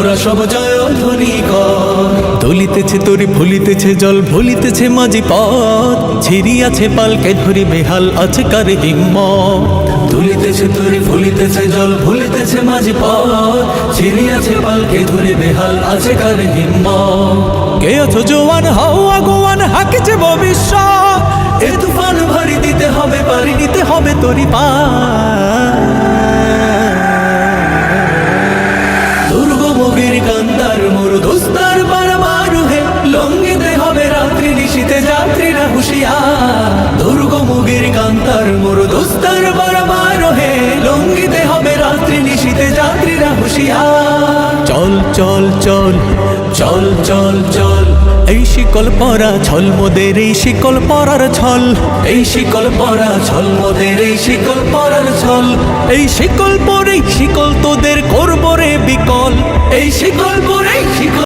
ওরা জয় ধ্বনি কর। দলিতেছে তরি, ভুলিতেছে জল, ভুলিতেছে মাঝি পথ। ছিড়িয়াছে পালকে ধরি, বেহাল আছে কার হিম্মত। তুলিতেছে তরি, ভুলিতেছে জল, ভুলিতেছে মাঝি পথ। ছিড়িয়াছে পালকে ধরে, বেহাল আছে কার হিম্ম কে আছো জোয়ান, হাও আগোয়ান, হাকিছে ভবিষ্যৎ। এ তুফান ভারী, দিতে হবে পারি, নিতে হবে তরি পা কান্দার মোর দোস্তার বারবার হে লঙ্গিতে হবে রাত্রি নিশীতে যাত্রীরা হুশিয়া দুর্গমগির কান্তার মোর দোস্তার বারবার হে লঙ্গিতে হবে রাত্রি নিশীতে যাত্রীরা হুশিয়া চল চল চল চল চল চল, এই শিকল পরা ছল মোদের, এই শিকল পরার ছল। এই শিকল পরা ছল মোদের, এই শিকল পরার ছল। এই শিকল পরেই শিকল তোদের করব রে বিকল। এই শীতলপুরেই